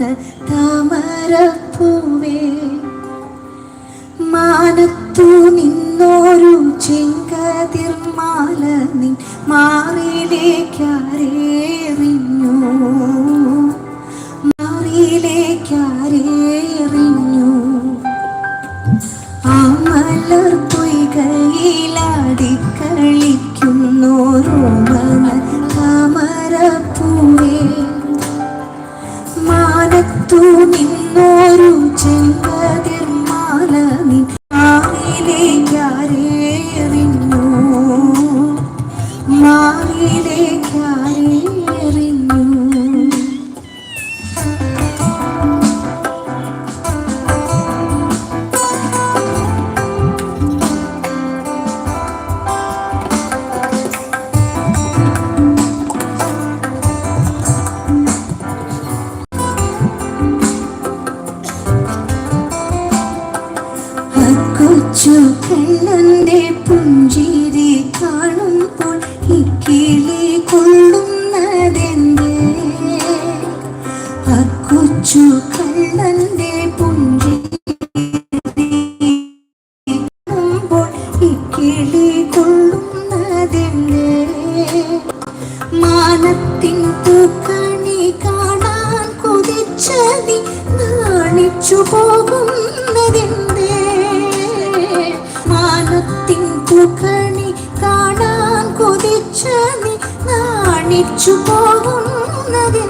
താമരപ്പൂവേ മാനത്തു നിന്നോരു ചെങ്കതിർമാല നിൻ മാറിലേക്കാരേറിഞ്ഞു. മാറിലേക്കാരേറിഞ്ഞു. ആ മലർ പൊയ്കയിലാടിക്കളിക്കുന്നോരോ കൊച്ചു പുഞ്ചിരി കാണുമ്പോൾ പുഞ്ചിരി കാണുമ്പോൾ മാനത്തിൻ കാണാൻ കൊതിച്ചതി നാണിച്ചു പോകുന്നതെന്ത്? నిచ్చుపోవున్నది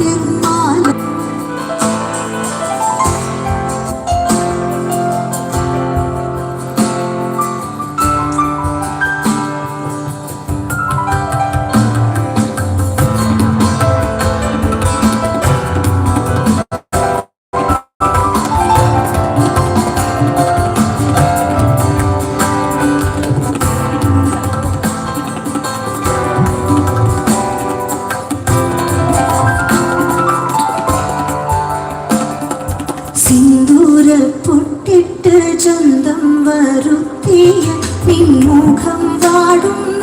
You. ചന്തം വരുത്തിയ നിൻമുഖം വാടും.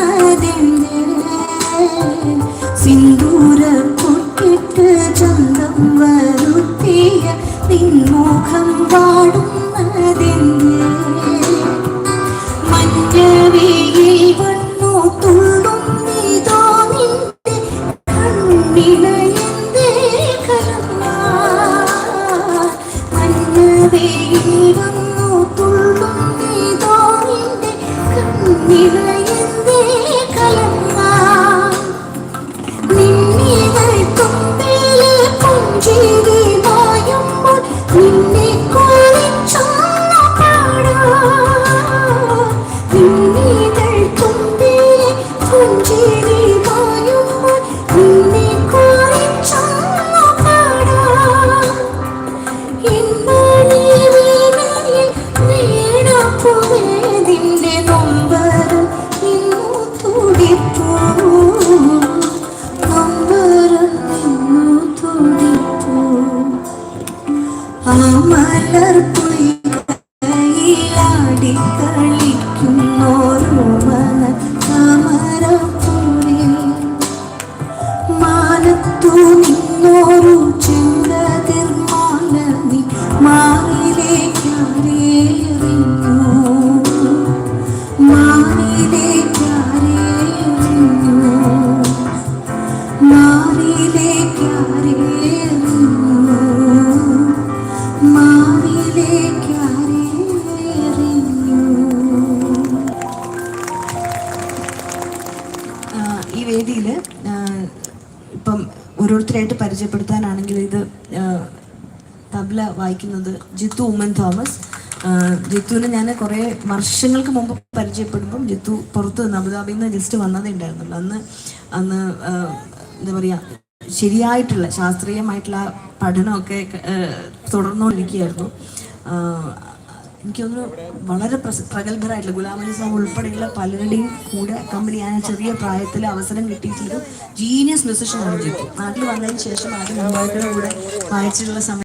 ഓരോരുത്തരായിട്ട് പരിചയപ്പെടുത്താനാണെങ്കിൽ ഇത് തബ്ല വായിക്കുന്നത് ജിത്തു ഉമ്മൻ തോമസ്. ജിത്തുവിന് ഞാൻ കുറേ വർഷങ്ങൾക്ക് മുമ്പ് പരിചയപ്പെടുമ്പം ജിത്തു പുറത്ത് നിന്ന് അബുദാബിയിൽ നിന്ന് ജസ്റ്റ് വന്നതേ ഉണ്ടായിരുന്നുള്ളൂ. അന്ന് അന്ന് എന്താ പറയുക ശരിയായിട്ടുള്ള ശാസ്ത്രീയമായിട്ടുള്ള പഠനമൊക്കെ തുടർന്നുകൊണ്ടിരിക്കുകയായിരുന്നു. എനിക്ക് തോന്നുന്നു വളരെ പ്രഗത്ഭരായിട്ടുള്ള ഗുലാം അലി സാബ് ഉൾപ്പെടെയുള്ള പലരുടെയും കൂടെ കമ്പനി ആ ചെറിയ പ്രായത്തിൽ അവസരം കിട്ടിയിട്ടുള്ളൊരു ജീനിയസ് മ്യൂസിഷ്യനാണ് ജിത്തു. നാട്ടിൽ വന്നതിന് ശേഷം ആദ്യം മുമ്പായിട്ടുള്ള കൂടെ വായിച്ചിട്ടുള്ള സമയം